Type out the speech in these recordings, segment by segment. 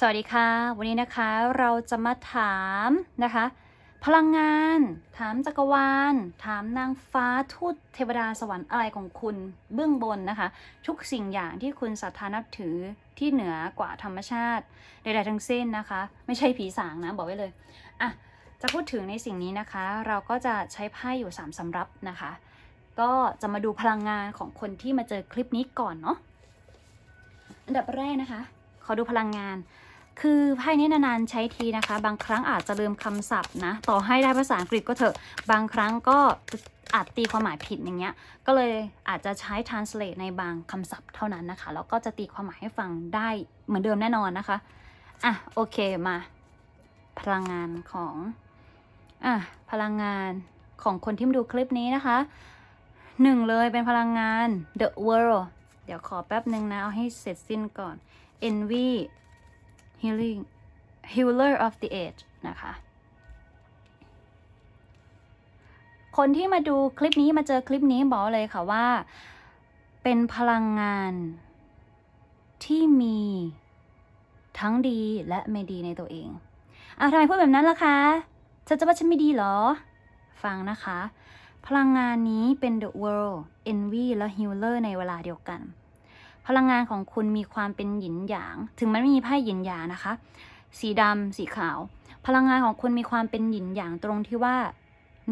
สวัสดีค่ะ วันนี้นะคะเราจะมาถามนะคะ พลังงาน ถามจักรวาล ถามนางฟ้าทูตเทวดาสวรรค์อะไรของคุณเบื้องบนนะคะ ทุกสิ่งอย่างที่คุณศรัทธานับถือที่เหนือกว่าธรรมชาติใดๆทั้งสิ้นนะคะ ไม่ใช่ผีสางนะบอกไว้เลยอะจะพูดถึงในสิ่งนี้นะคะ เราก็จะใช้ไพ่อยู่3สำรับนะคะ ก็จะมาดูพลังงานของคนที่มาเจอคลิปนี้ก่อนเนาะอันดับแรกนะคะ ขอดูพลังงาน คือไพ่นี้นานๆใช้ทีนะคะ บางครั้งอาจจะลืมคำศัพท์นะ ต่อให้ได้ภาษาอังกฤษก็เถอะ บางครั้งก็อาจตีความหมายผิดอย่างเงี้ย ก็เลยอาจจะใช้ translate ในบางคำศัพท์เท่านั้นนะคะ แล้วก็จะตีความหมายให้ฟังได้เหมือนเดิมแน่นอนนะคะ อะโอเคมา พลังงานของ อะพลังงานของคนที่มาดูคลิปนี้นะคะ หนึ่งเลยเป็นพลังงาน the world เดี๋ยวขอแป๊บหนึ่งนะ เอาให้เสร็จสิ้นก่อน envy healing healer of the age นะคะ คนที่มาดูคลิปนี้มาเจอคลิปนี้บอกเลยค่ะว่า เป็นพลังงานที่มีทั้งดีและไม่ดีในตัวเองอะทำไมพูดแบบนั้นล่ะคะเธอจะว่าฉันไม่ดีเหรอ ฟังนะคะ พลังงานนี้เป็น the world envy และ healer ในเวลาเดียวกัน พลังงานของคุณมีความเป็นหยินหยาง ถึงมันไม่มีไพ่หยินหยางนะคะ สีดำสีขาว พลังงานของคุณมีความเป็นหยินหยางตรงที่ว่า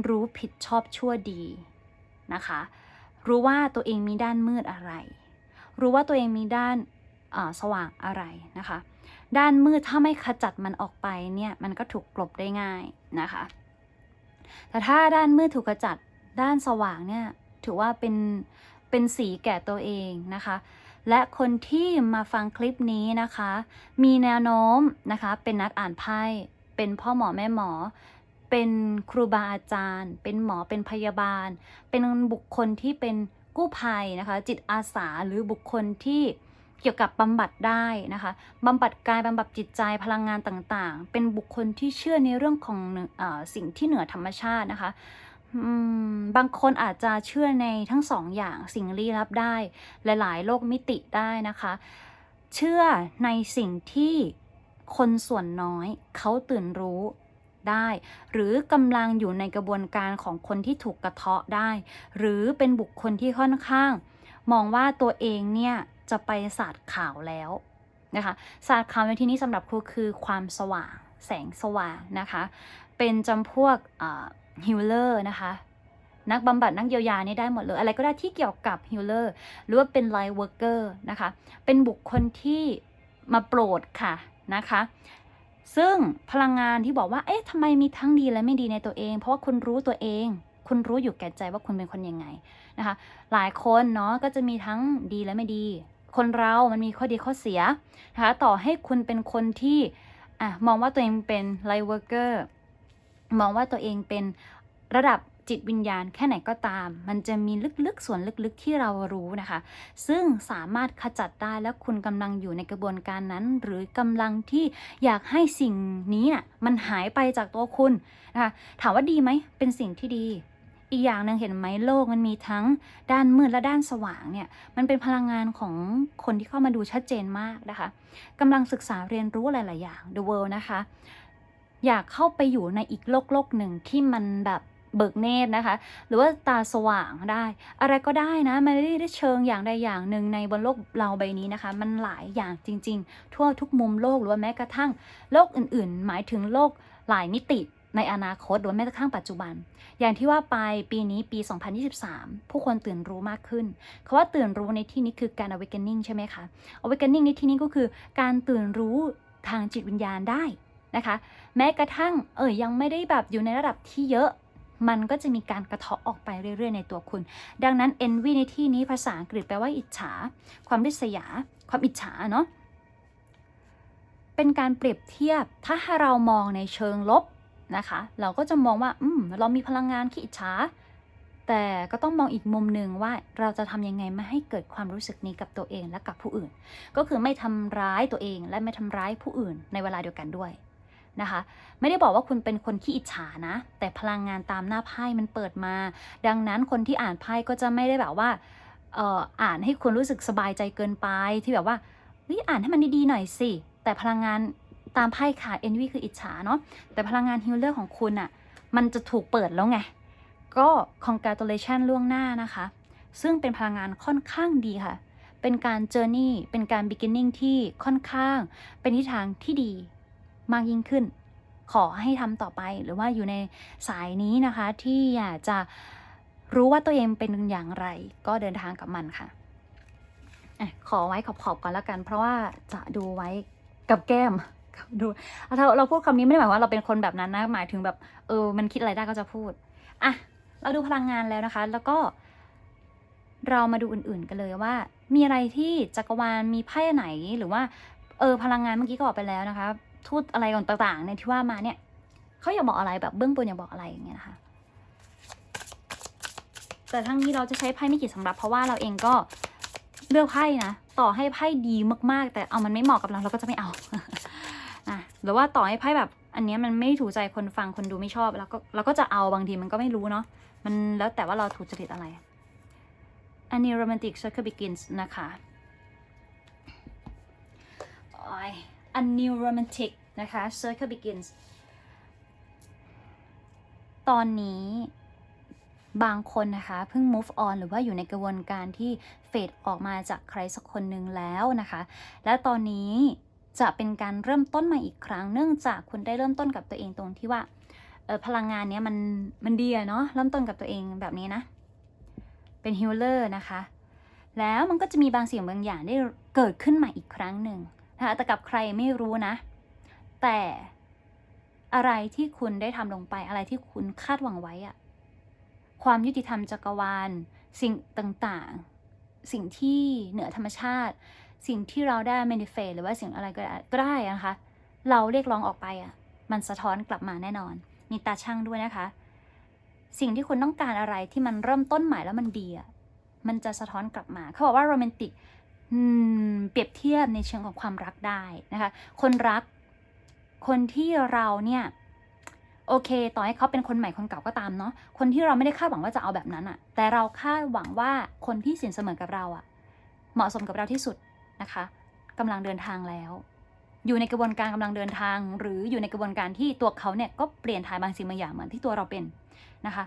รู้ผิดชอบชั่วดีนะคะ รู้ว่าตัวเองมีด้านมืดอะไร รู้ว่าตัวเองมีด้านสว่างอะไรนะคะ ด้านมืดถ้าไม่ขจัดมันออกไปเนี่ยมันก็ถูกกลบได้ง่ายนะคะ แต่ถ้าด้านมืดถูกขจัดด้านสว่างเนี่ยถือว่าเป็นเป็นสีแก่ตัวเองนะคะ และคนที่มาฟังคลิปนี้นะคะ มีแนวโน้มนะคะ เป็นนักอ่านไพ่เป็นพ่อหมอแม่หมอ เป็นครูบาอาจารย์ เป็นหมอเป็นพยาบาล เป็นบุคคลที่เป็นกู้ภัยนะคะ จิตอาสาหรือบุคคลที่เกี่ยวกับบำบัดได้นะคะบำบัดกายบำบัดจิตใจพลังงานต่างๆ เป็นบุคคลที่เชื่อในเรื่องของอสิ่งที่เหนือธรรมชาตินะคะ บางคนอาจจะเชื่อในทั้งสองอย่างสิ่งลี้ลับได้ หลาย ๆ โลกมิติได้นะคะ เชื่อในสิ่งที่คนส่วนน้อยเขาตื่นรู้ได้ หรือกำลังอยู่ในกระบวนการของคนที่ถูกกระเทาะได้ หรือเป็นบุคคลที่ค่อนข้าง มองว่าตัวเองเนี่ยจะไปศาสตร์ข่าวแล้วนะคะศาสตร์ข่าวในที่นี้สำหรับครูคือความสว่าง แสงสว่างนะคะ เป็นจำพวก ฮิลเลอร์นะคะ นักบำบัดนักเยียวยานี่ได้หมดเลย อะไรก็ได้ที่เกี่ยวกับฮิลเลอร์หรือว่าเป็นไลท์เวิร์กเกอร์นะคะ เป็นบุคคลที่มาโปรดค่ะนะคะ ซึ่งพลังงานที่บอกว่า เอ๊ะทำไมมีทั้งดีและไม่ดีในตัวเอง เพราะว่าคุณรู้ตัวเองคุณรู้อยู่แก่ใจว่าคุณเป็นคนยังไงนะคะ หลายคนเนาะก็จะมีทั้งดีและไม่ดี คนเรามันมีข้อดีข้อเสียนะคะ ต่อให้คุณเป็นคนที่อะมองว่าตัวเองเป็นไลท์เวิร์กเกอร์ มองว่าตัวเองเป็นระดับจิตวิญญาณแค่ไหนก็ตาม มันจะมีลึกๆ ส่วนลึกๆ ที่เรารู้นะคะ ซึ่งสามารถขจัดได้แล้วคุณกำลังอยู่ในกระบวนการนั้น หรือกำลังที่อยากให้สิ่งนี้น่ะมันหายไปจากตัวคุณนะคะถามว่าดีไหมเป็นสิ่งที่ดี อีกอย่างหนึ่งเห็นไหมโลกมันมีทั้งด้านมืดและด้านสว่างเนี่ยมันเป็นพลังงานของคนที่เข้ามาดูชัดเจนมากนะคะกำลังศึกษาเรียนรู้หลาย ๆ อย่าง The World นะคะ อยากเข้าไปอยู่ในอีกโลกโลกหนึ่งที่มันแบบเบิกเนตรนะคะ หรือว่าตาสว่างได้ อะไรก็ได้นะมันไม่ได้เชิงอย่างใดอย่างหนึ่งในบนโลกเราใบนี้นะคะ มันหลายอย่างจริง ๆ ทั่วทุกมุมโลกหรือว่าแม้กระทั่งโลกอื่น ๆ หมายถึงโลกหลายมิติในอนาคตหรือแม้กระทั่งปัจจุบัน อย่างที่ว่าไปปีนี้ปี 2023 ผู้คนตื่นรู้มากขึ้นคาว่าตื่นรู้ในที่นี้คือการ awakening ใช่ไหมคะ awakening ในที่นี้ก็คือการตื่นรู้ทางจิตวิญญาณได้นะคะ แม้กระทั่งเออยังไม่ได้แบบอยู่ในระดับที่เยอะ มันก็จะมีการกระเทาะออกไปเรื่อยๆ ในตัวคุณ ดังนั้น envy ในที่นี้ภาษาอังกฤษแปลว่าอิจฉา ความริษยา ความอิจฉาเนาะเป็นการเปรียบเทียบถ้าเรามองในเชิงลบนะคะ เราก็จะมองว่า อืม เรามีพลังงานขี้อิจฉา แต่ก็ต้องมองอีกมุมหนึ่งว่าเราจะทำยังไงไม่ให้เกิดความรู้สึกนี้กับตัวเองและกับผู้อื่น ก็คือไม่ทำร้ายตัวเองและไม่ทำร้ายผู้อื่นในเวลาเดียวกันด้วย นะคะ ไม่ได้บอกว่าคุณเป็นคนขี้อิจฉานะ แต่พลังงานตามหน้าไพ่มันเปิดมา ดังนั้นคนที่อ่านไพ่ก็จะไม่ได้แบบว่าเอ่ออ่านให้คุณรู้สึกสบายใจเกินไปที่แบบว่าเฮ้ยอ่านให้มันดีๆหน่อยสิ แต่พลังงานตามไพ่ค่ะ envy คืออิจฉาเนาะแต่พลังงานฮิลเลอร์ของคุณอะมันจะถูกเปิดแล้วไง ก็ congratulation ล่วงหน้านะคะ ซึ่งเป็นพลังงานค่อนข้างดีค่ะ เป็นการ journey เป็นการ beginning ที่ค่อนข้าง เป็นทิศทางที่ดี มากยิ่งขึ้น ขอให้ทำต่อไปหรือว่าอยู่ในสายนี้นะคะ ที่อยากจะรู้ว่าตัวเองเป็นอย่างไร ก็เดินทางกับมันค่ะอะขอไว้ขอบๆก่อนและกัน เพราะว่าจะดูไว้กับแก้มดูเราเราพูดคำนี้ไม่ได้หมายว่าเราเป็นคนแบบนั้นนะหมายถึงแบบเออมันคิดอะไรได้ก็จะพูดอะเราดูพลังงานแล้วนะคะ แล้วก็เรามาดูอื่นๆกันเลยว่า มีอะไรที่จักรวาลมีไพ่ไหนหรือว่า เออพลังงานเมื่อกี้ก็ออกไปแล้วนะคะ ทูตอะไรต่างๆในที่ว่ามาเนี่ยเขาอยากบอกอะไรแบบเบื้องบนอยากบอกอะไรอย่างเงี้ยนะคะแต่ทั้งนี้เราจะใช้ไพ่ไม่กี่สำหรับ เพราะว่าเราเองก็เลือกไพ่นะต่อให้ไพ่ดีมากๆ แต่เอามันไม่เหมาะกับเราเราก็จะไม่เอาอะหรือว่าต่อให้ไพ่แบบ อันนี้มันไม่ถูกใจคนฟังคนดูไม่ชอบเราก็เราก็จะเอาบางทีมันก็ไม่รู้เนาะมันแล้วแต่ว่าเราถูกจริตอะไร อันนี้ romantic circle begins นะคะ a new romantic นะคะ circle begins ตอนนี้บางคนนะคะเพิ่ง move on หรือว่าอยู่ในกระบวนการที่เฟดออกมาจากใครสักคนหนึ่งแล้วนะคะ และตอนนี้จะเป็นการเริ่มต้นใหม่อีกครั้ง เนื่องจากคุณได้เริ่มต้นกับตัวเองตรงที่ว่าออพลังงานเนี้ยมันมันดีอะเนาะเริ่มต้นกับตัวเองแบบนี้นะ เป็นฮิลเลอร์นะคะ แล้วมันก็จะมีบางสิ่งบางอย่างได้เกิดขึ้นใหม่อีกครั้งหนึ่ง นะคะแต่กับใครไม่รู้นะ แต่อะไรที่คุณได้ทำลงไปอะไรที่คุณคาดหวังไว้อะความยุติธรรมจักรวาล สิ่งต่างๆ สิ่งที่เหนือธรรมชาติ สิ่งที่เราได้ manifest หรือว่าสิ่งอะไรก็ได้ก็ได้นะคะ เราเรียกร้องออกไปอะมันสะท้อนกลับมาแน่นอน มีตาช่างด้วยนะคะ สิ่งที่คุณต้องการอะไรที่มันเริ่มต้นใหม่แล้วมันดีอะมันจะสะท้อนกลับมา เขาบอกว่าโรแมนติก เปรียบเทียบในเชิงของความรักได้นะคะ คนรักคนที่เราเนี่ยโอเค ต่อให้เขาเป็นคนใหม่คนเก่าก็ตามเนาะ คนที่เราไม่ได้คาดหวังว่าจะเอาแบบนั้นอะแต่เราคาดหวังว่าคนที่สินเสมอกับเราอะเหมาะสมกับเราที่สุดนะคะกำลังเดินทางแล้ว อยู่ในกระบวนการกำลังเดินทาง หรืออยู่ในกระบวนการที่ตัวเขาเนี่ยก็เปลี่ยนทายบางสิ่งบางอย่างเหมือนที่ตัวเราเป็นนะคะ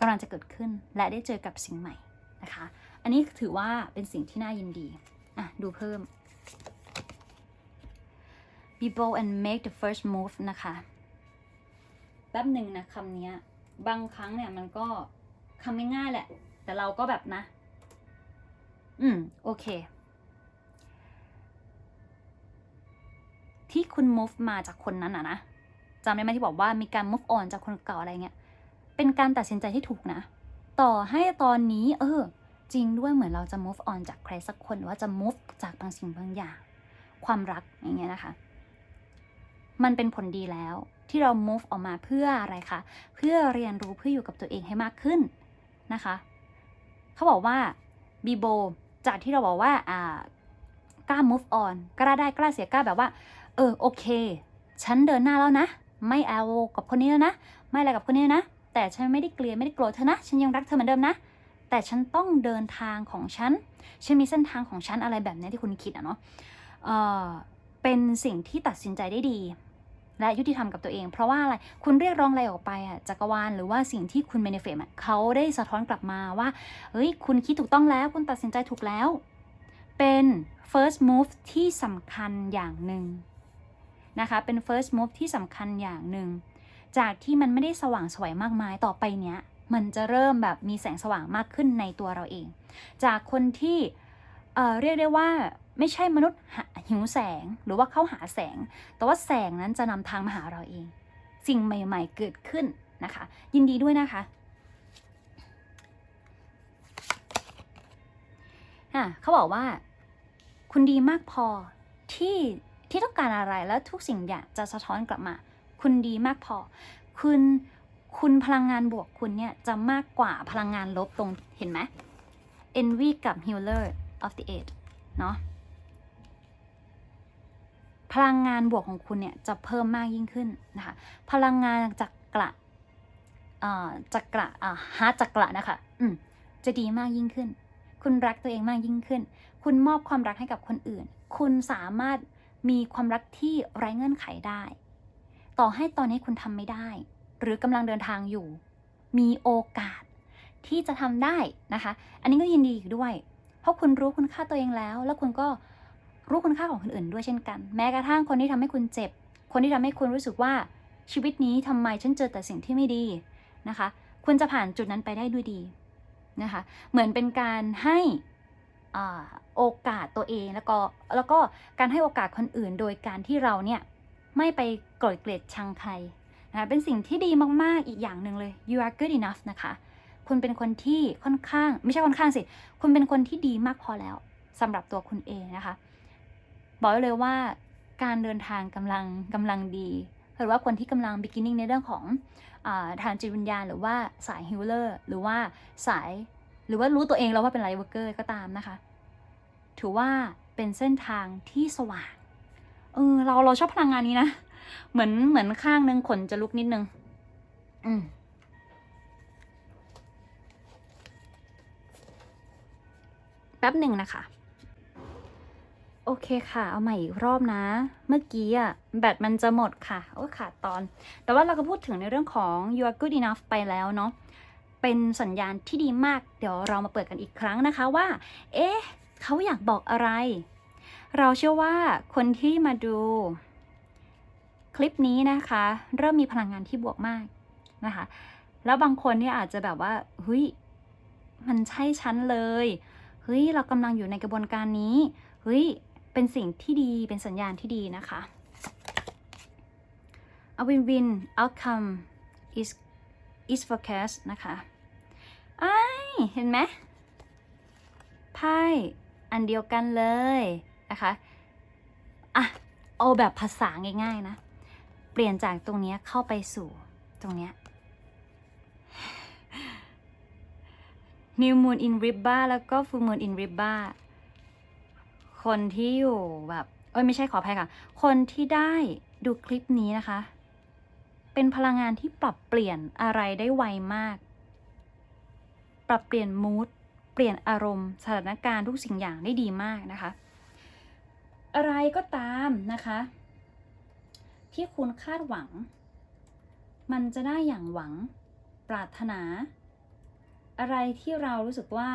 กำลังจะเกิดขึ้นและได้เจอกับสิ่งใหม่นะคะ อันนี้ถือว่าเป็นสิ่งที่น่ายินดี อะ ดูเพิ่ม be bold and make the first move นะคะ แป๊บหนึ่งนะคำนี้บางครั้งเนี่ยมันก็คำไม่ง่ายแหละ แต่เราก็แบบนะ อืม โอเค ที่คุณ move มาจากคนนั้นอะนะจำได้ไหมที่บอกว่ามีการ move on จากคนเก่าอะไรเงี้ย เป็นการตัดสินใจที่ถูกนะ ต่อให้ตอนนี้ เออ จริงด้วยเหมือนเราจะ move on จากใครสักคนหรือว่าจะ move จากบางสิ่งบางอย่าง ความรักอย่างเงี้ยนะคะ มันเป็นผลดีแล้วที่เรา move ออกมาเพื่ออะไรคะ เพื่อเรียนรู้เพื่ออยู่กับตัวเองให้มากขึ้นนะคะ เขาบอกว่าบีโบจากที่เราบอกว่าอ่ากล้า move on กล้าได้กล้าเสียกล้าแบบว่า เออโอเค ฉันเดินหน้าแล้วนะ ไม่เอากับคนนี้แล้วนะ ไม่อะไรกับคนนี้นะ แต่ฉันไม่ได้เกลียดไม่ได้โกรธเธอนะ ฉันยังรักเธอเหมือนเดิมนะ แต่ฉันต้องเดินทางของฉัน ฉันมีเส้นทางของฉันอะไรแบบนี้ที่คุณคิดอะเนาะเออเป็นสิ่งที่ตัดสินใจได้ดี และยุติธรรมกับตัวเอง เพราะว่าอะไร คุณเรียกร้องอะไรออกไปอะจักรวาลหรือว่าสิ่งที่คุณเมนเฟตเขาได้สะท้อนกลับมาว่า เฮ้ย คุณคิดถูกต้องแล้ว คุณตัดสินใจถูกแล้ว เป็น first move ที่สำคัญอย่างหนึ่งนะคะ เป็น first move ที่สำคัญอย่างหนึ่ง จากที่มันไม่ได้สว่างสวยมากมายต่อไปเนี้ย มันจะเริ่มแบบมีแสงสว่างมากขึ้นในตัวเราเอง จากคนที่เเรียกได้ว่าไม่ใช่มนุษย์หิวแสงหรือว่าเข้าหาแสง แต่ว่าแสงนั้นจะนำทางมาหาเราเอง สิ่งใหม่ ๆ เกิดขึ้นนะคะ ยินดีด้วยนะคะอะเขาบอกว่า คุณดีมากพอที่ที่ต้องการอะไรแล้วทุกสิ่งอย่างจะสะท้อนกลับมา คุณดีมากพอ คุณ คุณพลังงานบวกคุณเนี่ยจะมากกว่าพลังงานลบตรงเห็นไหม envy กับ healer of the eight เนาะพลังงานบวกของคุณเนี่ยจะเพิ่มมากยิ่งขึ้นนะคะพลังงานจักกระเอ่อจักระอ่าฮาจักระนะคะอืมจะดีมากยิ่งขึ้น คุณรักตัวเองมากยิ่งขึ้น คุณมอบความรักให้กับคนอื่น คุณสามารถมีความรักที่ไร้เงื่อนไขได้ ต่อให้ตอนนี้คุณทำไม่ได้ หรือกำลังเดินทางอยู่ มีโอกาสที่จะทำได้นะคะ อันนี้ก็ยินดีอีกด้วย เพราะคุณรู้คุณค่าตัวเองแล้ว แล้วคุณก็รู้คุณค่าของคนอื่นด้วยเช่นกัน แม้กระทั่งคนที่ทำให้คุณเจ็บ คนที่ทำให้คุณรู้สึกว่าชีวิตนี้ทำไมฉันเจอแต่สิ่งที่ไม่ดีนะคะ คุณจะผ่านจุดนั้นไปได้ด้วยดีนะคะ เหมือนเป็นการให้อโอกาสตัวเองแล้วก็แล้วก็การให้โอกาสคนอื่น โดยการที่เราเนี่ยไม่ไปโกรธเกลียดชังใคร นะคะเป็นสิ่งที่ดีมากๆอีกอย่างหนึ่งเลย you are good enough นะคะ คุณเป็นคนที่ค่อนข้าง ไม่ใช่ค่อนข้างสิ คุณเป็นคนที่ดีมากพอแล้วสำหรับตัวคุณเองนะคะ บอกเลยว่าการเดินทางกำลังกำลังดีหรือว่าคนที่กำลัง beginning ในเรื่องของอทางจิตวิญญาณ หรือว่าสายฮิลเลอร์หรือว่าสายหรือว่ารู้ตัวเองแล้วว่าเป็นไลท์เวอร์เกอร์ก็ตามนะคะ ถือว่าเป็นเส้นทางที่สว่างเออเราเราชอบพลังงานนี้นะ เหมือนเหมือนข้างหนึ่งขนจะลุกนิดนึง อืมแป๊บหนึ่งนะคะ โอเคค่ะ เอาใหม่อีกรอบนะ เมื่อกี้อะแบตมันจะหมดค่ะ โอ้ขาดตอน แต่ว่าเราก็พูดถึงในเรื่องของ you are good enough ไปแล้วเนาะเป็นสัญญาณที่ดีมาก เดี๋ยวเรามาเปิดกันอีกครั้งนะคะว่า เอ๊ะ เขาอยากบอกอะไร เราเชื่อว่าคนที่มาดู คลิปนี้นะคะ เริ่มมีพลังงานที่บวกมากนะคะ แล้วบางคนเนี่ยอาจจะแบบว่าเฮ้ยมันใช่ฉันเลยเฮ้ยเรากำลังอยู่ในกระบวนการนี้เฮ้ยเป็นสิ่งที่ดีเป็นสัญญาณที่ดีนะคะ a win-win outcome is is forecast นะคะไอ้ายเห็นไหมไพ่อันเดียวกันเลยนะคะ อะ เอาแบบภาษาง่ายๆนะ เปลี่ยนจากตรงนี้เข้าไปสู่ตรงนี้ New Moon in Ribba แล้วก็ Full Moon in Ribba คนที่อยู่แบบเอ้ยไม่ใช่ขออภัยค่ะ คนที่ได้ดูคลิปนี้นะคะ เป็นพลังงานที่ปรับเปลี่ยนอะไรได้ไวมาก ปรับเปลี่ยนมูดเปลี่ยนอารมณ์ สถานการณ์ทุกสิ่งอย่างได้ดีมากนะคะ อะไรก็ตามนะคะ ที่คุณคาดหวัง มันจะได้อย่างหวัง ปรารถนา อะไรที่เรารู้สึกว่า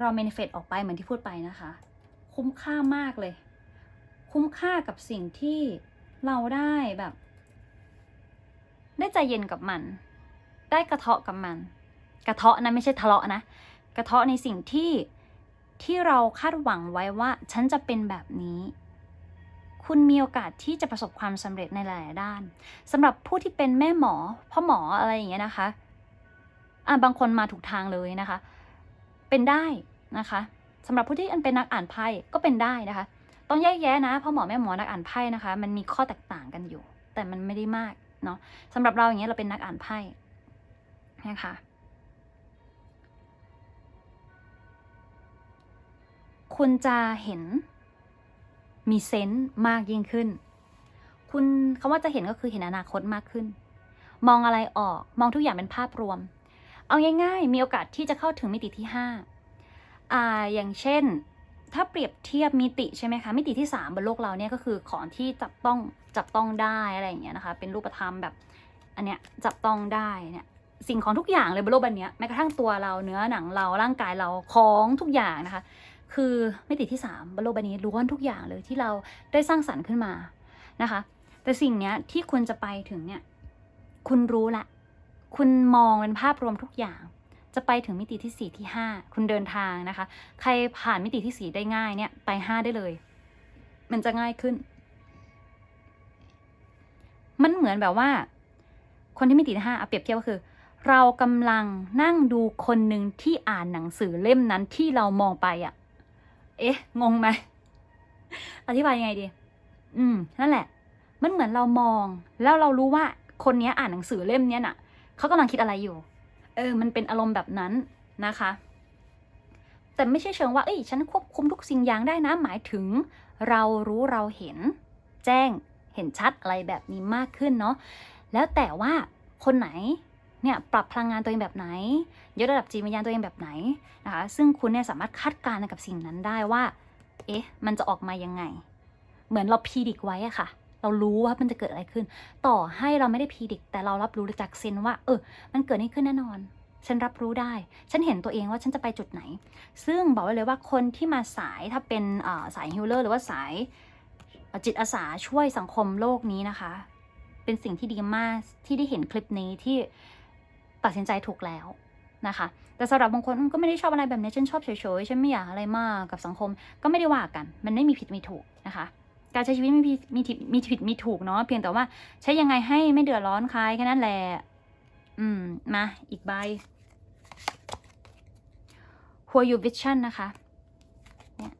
เราเมนิเฟตออกไปเหมือนที่พูดไปนะคะ คุ้มค่ามากเลย คุ้มค่ากับสิ่งที่เราได้แบบ ได้ใจเย็นกับมัน ได้กระเทาะกับมัน กระเทาะนะไม่ใช่ทะเลาะนะ กระเทาะในสิ่งที่ที่เราคาดหวังไว้ว่า ฉันจะเป็นแบบนี้ คุณมีโอกาสที่จะประสบความสำเร็จในหลาย ๆ ด้านสำหรับผู้ที่เป็นแม่หมอพ่อหมออะไรอย่างเงี้ยนะคะอะบางคนมาถูกทางเลยนะคะ เป็นได้นะคะสำหรับผู้ที่เป็นนักอ่านไพ่ก็เป็นได้นะคะ ต้องแยกแยะนะพ่อหมอแม่หมอนักอ่านไพ่นะคะ มันมีข้อแตกต่างกันอยู่ แต่มันไม่ได้มากเนาะสำหรับเราอย่างเงี้ยเราเป็นนักอ่านไพ่นะคะคุณจะเห็น มีเซนส์มากยิ่งขึ้น คุณคำว่าจะเห็นก็คือเห็นอนาคตมากขึ้น มองอะไรออกมองทุกอย่างเป็นภาพรวม เอาง่าย ๆ มีโอกาสที่จะเข้าถึงมิติที่ห้าอ่าอย่างเช่น ถ้าเปรียบเทียบมิติใช่ไหมคะมิติที่ 3 บนโลกเราเนี่ยก็คือของที่จับต้องจับต้องได้อะไรอย่างเงี้ยนะคะ เป็นรูปธรรมแบบอันเนี้ยจับต้องได้เนี่ยสิ่งของทุกอย่างเลยบนโลกใบนี้แม้กระทั่งตัวเราเนื้อหนังเราร่างกายเราของทุกอย่างนะคะ คือมิติที่3บนโลกใบนี้ล้วนทุกอย่างเลยที่เราได้สร้างสรรค์ขึ้นมานะคะ แต่สิ่งเนี้ยที่คุณจะไปถึงเนี่ยคุณรู้ละ คุณมองเป็นภาพรวมทุกอย่าง จะไปถึงมิติที่ 4 ที่ 5 คุณเดินทางนะคะ ใครผ่านมิติที่ 4 ได้ง่ายเนี่ยไป 5 ได้เลย มันจะง่ายขึ้น มันเหมือนแบบว่า คนที่มิติที่ห้าเอาเปรียบเทียบก็คือ เรากำลังนั่งดูคนหนึ่งที่อ่านหนังสือเล่มนั้นที่เรามองไปอะ่ะ เอ๊ะ งงไหม อธิบายยังไงดี อืม นั่นแหละ มันเหมือนเรามอง แล้วเรารู้ว่าคนนี้อ่านหนังสือเล่มเนี้ยน่ะ เขากำลังคิดอะไรอยู่ เออ มันเป็นอารมณ์แบบนั้นนะคะ แต่ไม่ใช่เชิงว่า เอ้ย ฉันควบคุมทุกสิ่งอย่างได้นะ หมายถึง เรารู้เราเห็น แจ้ง เห็นชัดอะไรแบบนี้มากขึ้นเนาะ แล้วแต่ว่าคนไหน เนี่ยปรับพลังงานตัวเองแบบไหนยกระดับจิตวิญญาณตัวเองแบบไหนนะคะซึ่งคุณเนี่ยสามารถคาดการณ์กับสิ่งนั้นได้ว่า เอ๊ะ มันจะออกมายังไง เหมือนเราพีดิกไว้อะค่ะ เรารู้ว่ามันจะเกิดอะไรขึ้น ต่อให้เราไม่ได้พีดิกแต่เรารับรู้จากเซนว่า เออ มันเกิดนี่ขึ้นแน่นอน ฉันรับรู้ได้ ฉันเห็นตัวเองว่าฉันจะไปจุดไหน ซึ่งบอกไว้เลยว่าคนที่มาสายถ้าเป็นสายฮิลเลอร์หรือว่าสายจิตอาสาช่วยสังคมโลกนี้นะคะ เป็นสิ่งที่ดีมากที่ได้เห็นคลิปนี้ที่ ตัดสินใจถูกแล้วนะคะ แต่สำหรับบางคนก็ไม่ได้ชอบอะไรแบบนี้ฉันชอบเฉยๆฉันไม่อยากอะไรมากกับสังคม ก็ไม่ได้ว่ากัน มันไม่มีผิดมีถูกนะคะ การใช้ชีวิตไม่มีมีผิดมีผิดมีถูกเนาะเพียงแต่ว่าใช้ยังไงให้ไม่เดือดร้อนใครแค่นั้นแหละ อืมมาอีกใบหัวยูวิชั่นนะคะเนี่ย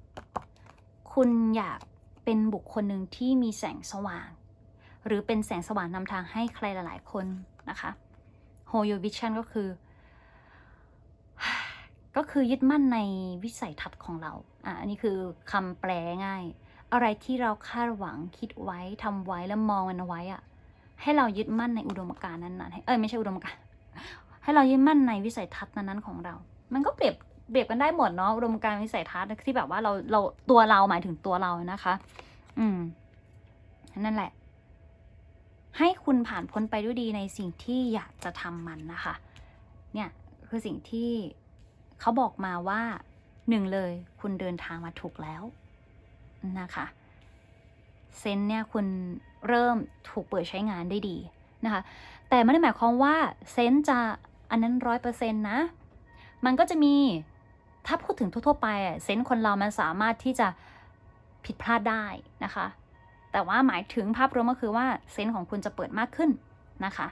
คุณอยากเป็นบุคคลหนึ่งที่มีแสงสว่าง หรือเป็นแสงสว่างนำทางให้ใครหลาย ๆ คนนะคะ โฮโยวิชั่นก็คือ ก็คือยึดมั่นในวิสัยทัศน์ของเรา อะอันนี้คือคำแปลง่าย อะไรที่เราคาดหวังคิดไว้ทำไว้แล้วมองมันไว้อะให้เรายึดมั่นในอุดมการณ์นั้นๆให้เอ้ยไม่ใช่อุดมการณ์ให้เรายึดมั่นในวิสัยทัศน์นั้นๆของเรา มันก็เปรียบเปรียบกันได้หมดเนาะอุดมการณ์วิสัยทัศน์ที่แบบว่าเราเราตัวเราหมายถึงตัวเรานะคะ อืมนั่นแหละ ให้คุณผ่านพ้นไปด้วยดีในสิ่งที่อยากจะทำมันนะคะ เนี่ยคือสิ่งที่เขาบอกมาว่าหนึ่งเลยคุณเดินทางมาถูกแล้วนะคะเซนเนี่ยคุณเริ่มถูกเปิดใช้งานได้ดีนะคะ แต่ไม่ได้หมายความว่าเซนจะอันนั้นร้อยเปอร์เซ็นต์นะ มันก็จะมีถ้าพูดถึงทั่วๆไปเซนคนเรามันสามารถที่จะผิดพลาดได้นะคะ แต่ว่าหมายถึงภาพรวมก็คือว่าเซนส์ของคุณจะเปิดมากขึ้นนะคะ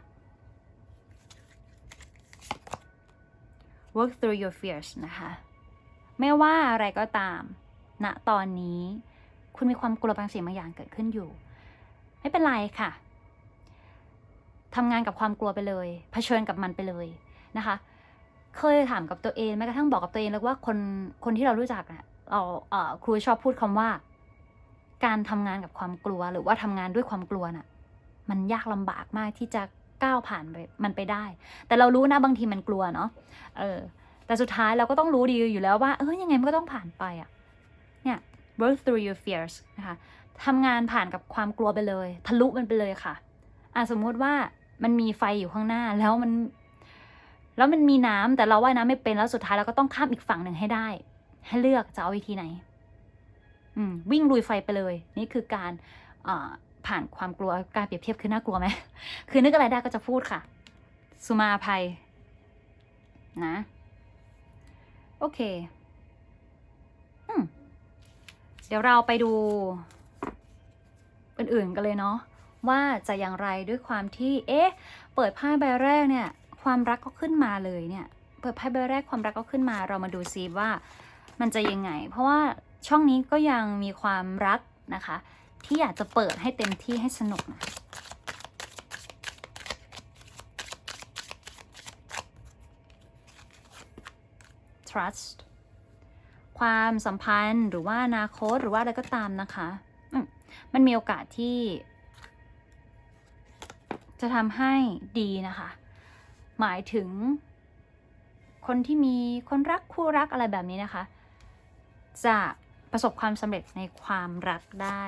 work through your fears นะคะ ไม่ว่าอะไรก็ตามณตอนนี้ คุณมีความกลัวบางสิ่งบางอย่างเกิดขึ้นอยู่ ไม่เป็นไรค่ะทำงานกับความกลัวไปเลยเผชิญกับมันไปเลยนะคะ เคยถามกับตัวเองแม้กระทั่งบอกกับตัวเองเลยว่าคนคนที่เรารู้จักอะเราครูชอบพูดคำว่า การทำงานกับความกลัวหรือว่าทำงานด้วยความกลัวน่ะ มันยากลำบากมากที่จะก้าวผ่านมันไปได้ แต่เรารู้นะบางทีมันกลัวเนาะเออ แต่สุดท้ายเราก็ต้องรู้ดีอยู่แล้วว่า เออยังไงมันก็ต้องผ่านไปอะ่ะเนี่ย work through your fears นะคะทำงานผ่านกับความกลัวไปเลย ทะลุมันไปเลยค่ะอะสมมุติว่ามันมีไฟอยู่ข้างหน้าแล้วมัน แล้วมันมีน้ำแต่เราว่ายน้ำไม่เป็นแล้วสุดท้ายเราก็ต้องข้ามอีกฝั่งหนึ่งให้ได้ ให้เลือกจะเอาวิธีไหน วิ่งลุยไฟไปเลย นี่คือการผ่านความกลัวการเปรียบเทียบคือน่ากลัวไหมคือนึกอะไรได้ก็จะพูดค่ะ สุมาภัย นะ โอเคอืมเดี๋ยวเราไปดู อื่นๆกันเลยเนาะว่าจะอย่างไรด้วยความที่เอ๊ะ เปิดไพ่ใบแรกเนี่ย ความรักก็ขึ้นมาเลยเนี่ย เปิดไพ่ใบแรกความรักก็ขึ้นมา เรามาดูซิว่ามันจะยังไง เพราะว่า ช่องนี้ก็ยังมีความรักนะคะ ที่อยากจะเปิดให้เต็มที่ให้สนุกนะ trust ความสัมพันธ์หรือว่าอนาคตหรือว่าอะไรก็ตามนะคะมมันมีโอกาสที่ จะทำให้ดีนะคะ หมายถึง คนที่มีคนรักคู่รักอะไรแบบนี้นะคะ จะ ประสบความสำเร็จในความรักได้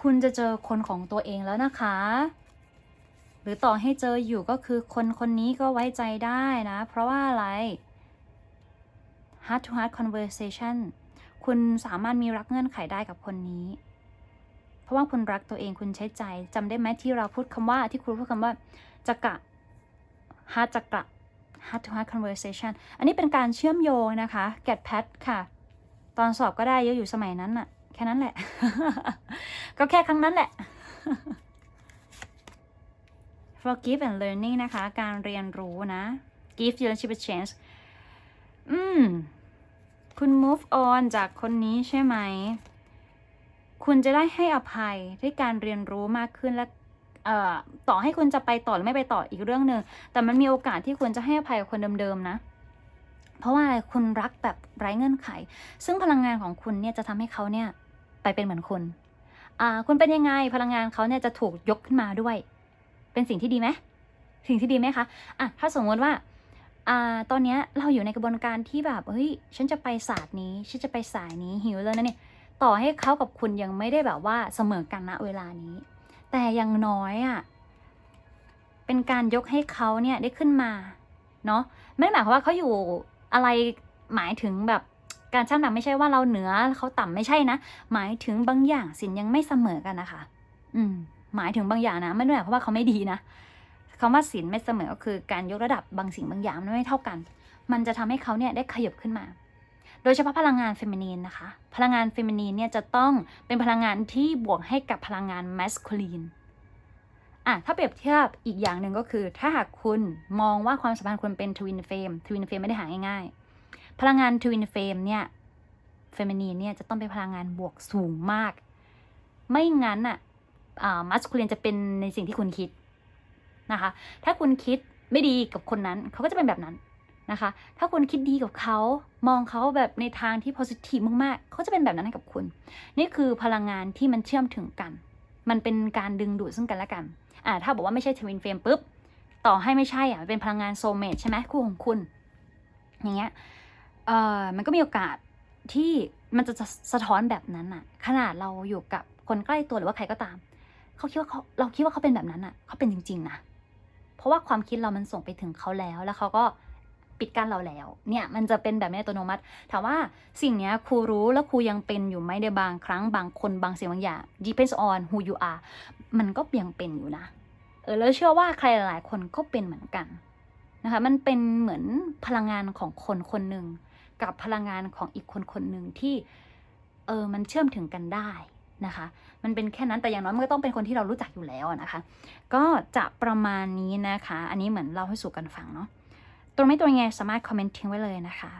คุณจะเจอคนของตัวเองแล้วนะคะ หรือต่อให้เจออยู่ก็คือคนคนนี้ก็ไว้ใจได้นะ เพราะว่าอะไร heart to heart conversation คุณสามารถมีรักเงื่อนไขได้กับคนนี้ เพราะว่าคุณรักตัวเองคุณใช้ใจจำได้ไหมที่เราพูดคำว่าที่ครูพูดคำว่าจักระ heart จักระ heart to heart conversation อันนี้เป็นการเชื่อมโยงนะคะ get pat ค่ะ ตอนสอบก็ได้เยอะอยู่สมัยนั้นน่ะ แค่นั้นแหละ ก็แค่ครั้งนั้นแหละ forgive and learning นะคะ การเรียนรู้นะ give relationship a chance อืม คุณ move on จากคนนี้ใช่ไหม คุณจะได้ให้อภัยด้วยการเรียนรู้มากขึ้นและ ต่อให้คุณจะไปต่อหรือไม่ไปต่ออีกเรื่องหนึ่งแต่มันมีโอกาสที่คุณจะให้อภัยกับคนเดิมๆนะ เพราะว่าอะไรคุณรักแบบไร้เงื่อนไข ซึ่งพลังงานของคุณเนี่ยจะทำให้เขาเนี่ยไปเป็นเหมือนคุณคุณเป็นยังไงพลังงานเขาเนี่ยจะถูกยกขึ้นมาด้วย เป็นสิ่งที่ดีไหมสิ่งที่ดีไหมคะอะถ้าสมมติว่าอ่าตอนนี้เราอยู่ในกระบวนการที่แบบเฮ้ยฉันจะไปศาสตร์นี้ฉันจะไปสายนี้หิวแล้วนะเนี่ยต่อให้เขากับคุณยังไม่ได้แบบว่าเสมอกันณเวลานี้ แต่อยังน้อยอะ่ะเป็นการยกให้เขาเนี่ยได้ขึ้นมาเนาะไม่ได้หมายความว่าเขาอยู่อะไรหมายถึงแบบการช่างต่ำไม่ใช่ว่าเราเหนือเขาต่ำไม่ใช่นะหมายถึงบางอย่างสินยังไม่เสมอกันนะคะ อืม หมายถึงบางอย่างนะไม่ได้หมายความว่าเขาไม่ดีนะคำว่าสินไม่เสมอก็คือการยกระดับ บางสิ่งบางอย่างมันไม่เท่ากัน มันจะทำให้เขาเนี่ยได้ขยับขึ้นมา โดยเฉพาะพลังงานเฟมินีนนะคะ พลังงานเฟมินีนเนี่ยจะต้องเป็นพลังงานที่บวกให้กับพลังงานแมสคูลีนอะถ้าเปรียบเทียบอีกอย่างหนึ่งก็คือ ถ้าหากคุณมองว่าความสัมพันธ์คุณเป็นทวินเฟมทวินเฟมไม่ได้หาง่ายๆ พลังงานทวินเฟมเนี่ยเฟมินีนเนี่ยจะต้องเป็นพลังงานบวกสูงมาก ไม่งั้นอะมัสคูลีนจะเป็นในสิ่งที่คุณคิดนะคะ ถ้าคุณคิดไม่ดีกับคนนั้น เขาก็จะเป็นแบบนั้น นะคะ ถ้าคุณคิดดีกับเขา มองเขาแบบในทางที่ positive มากๆ เขาจะเป็นแบบนั้นให้กับคุณ นี่คือพลังงานที่มันเชื่อมถึงกัน มันเป็นการดึงดูดซึ่งกันและกัน อ่า ถ้าบอกว่าไม่ใช่ทวินเฟรมปุ๊บ ต่อให้ไม่ใช่อะเป็นพลังงานโซเมทใช่ไหมคู่ของคุณ อย่างเงี้ย เอ่อ มันก็มีโอกาสที่มันจะสะท้อนแบบนั้นอะ ขนาดเราอยู่กับคนใกล้ตัวหรือว่าใครก็ตาม เขาคิดว่าเขาเราคิดว่าเขาเป็นแบบนั้นอะ เขาเป็นจริง ๆ นะ เพราะว่าความคิดเรามันส่งไปถึงเขาแล้ว แล้วเขาก็ ปิดกั้นเราแล้ว เนี่ยมันจะเป็นแบบนี้อัตโนมัติ ถามว่าสิ่งเนี้ยครูรู้แล้วครูยังเป็นอยู่ไหมในบางครั้งบางคนบางสิ่งบางอย่าง depends on who you are มันก็ยังเป็นอยู่นะ เออแล้วเชื่อว่าใครหลาย ๆ คนก็เป็นเหมือนกันนะคะมันเป็นเหมือนพลังงานของคนคนหนึ่งกับพลังงานของอีกคนคนหนึ่งที่เออมันเชื่อมถึงกันได้นะคะ มันเป็นแค่นั้นแต่อย่างน้อยมันก็ต้องเป็นคนที่เรารู้จักอยู่แล้วนะคะ ก็จะประมาณนี้นะคะ อันนี้เหมือนเล่าให้สู่กันฟังเนาะ ตรงไม่ตรงยังไงสามารถคอมเมนต์ทิ้งไว้เลยนะคะ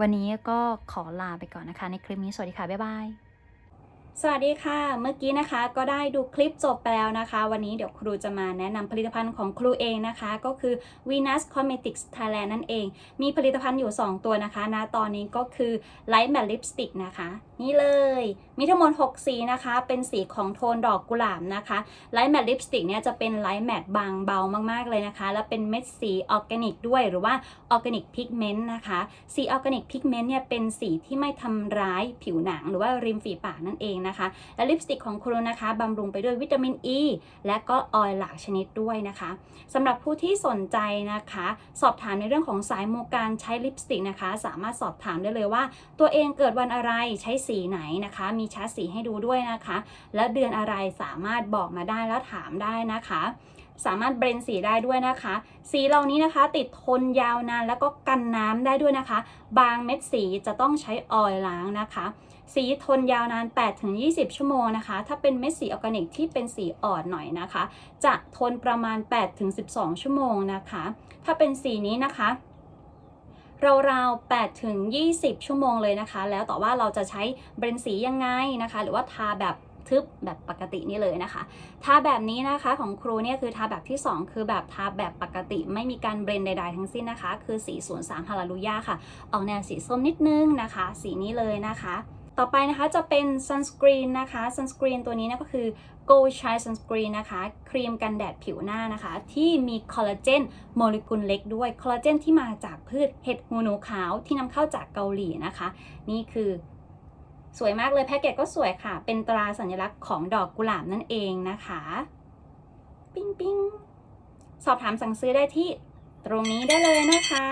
วันนี้ก็ขอลาไปก่อนนะคะ ในคลิปนี้สวัสดีค่ะ บ๊ายบาย สวัสดีค่ะ เมื่อกี้นะคะก็ได้ดูคลิปจบไปแล้วนะคะ วันนี้เดี๋ยวครูจะมาแนะนำผลิตภัณฑ์ของครูเองนะคะ ก็คือ Venus Cosmetics Thailand นั่นเอง มีผลิตภัณฑ์อยู่ 2 ตัวนะคะณตอนนี้ก็คือ Light Matte Lipstick นะคะ นี่เลย มีทั้งหมด 6 สีนะคะ เป็นสีของโทนดอกกุหลาบนะคะ Light Matte Lipstick เนี่ยจะเป็น Light Matte บางเบามากๆเลยนะคะ และเป็นเม็ดสีออร์แกนิกด้วยหรือว่าออร์แกนิกพิกเมนต์นะคะ สีออร์แกนิกพิกเมนต์เนี่ยเป็นสีที่ไม่ทำร้ายผิวหนังหรือว่าริมฝีปากนั่นเองนะคะ และลิปสติกของครูนะคะบำรุงไปด้วยวิตามินอ e, ีและก็ออยล์หลากชนิดด้วยนะคะสำหรับผู้ที่สนใจนะคะ สอบถามในเรื่องของสายมูการใช้ลิปสติกนะคะ สามารถสอบถามได้เลยว่า ตัวเองเกิดวันอะไรใช้สีไหนนะคะ มีชาร์ตสีให้ดูด้วยนะคะ และเดือนอะไรสามารถบอกมาได้แล้วถามได้นะคะสามารถเบรนสีได้ด้วยนะคะ สีเหล่านี้นะคะ ติดทนยาวนานแล้วก็กันน้ำได้ด้วยนะคะ บางเม็ดสีจะต้องใช้ออยล์ล้างนะคะ สีทนยาวนาน 8-20 ชั่วโมงนะคะ ถ้าเป็นเม็ดสีออร์แกนิกที่เป็นสีอ่อนหน่อยนะคะ จะทนประมาณ 8-12 ชั่วโมงนะคะ ถ้าเป็นสีนี้นะคะราวๆ8ถึง 20 ชั่วโมงเลยนะคะ แล้วแต่ว่าเราจะใช้เบรนสียังไงนะคะ หรือว่าทาแบบทึบแบบปกตินี่เลยนะคะ ทาแบบนี้นะคะของครูเนี่ยคือทาแบบที่ 2 คือแบบทาแบบปกติไม่มีการเบรนใดๆทั้งสิ้นนะคะ คือสี03ฮาราลูยาค่ะ ออกแนวสีส้มนิดนึงนะคะ สีนี้เลยนะคะ ต่อไปนะคะจะเป็นซันสกรีนนะคะซันสกรีนตัวนี้นะก็คือ Go Chai Sunscreen นะคะ ครีมกันแดดผิวหน้านะคะ ที่มีคอลลาเจนโมเลกุลเล็กด้วย คอลลาเจนที่มาจากพืชเห็ดหูหนูขาวที่นำเข้าจากเกาหลีนะคะ นี่คือสวยมากเลยแพ็กเกจก็สวยค่ะ เป็นตราสัญลักษณ์ของดอกกุหลาบนั่นเองนะคะ ปิ้งปิ้งสอบถามสั่งซื้อได้ที่ตรงนี้ได้เลยนะคะ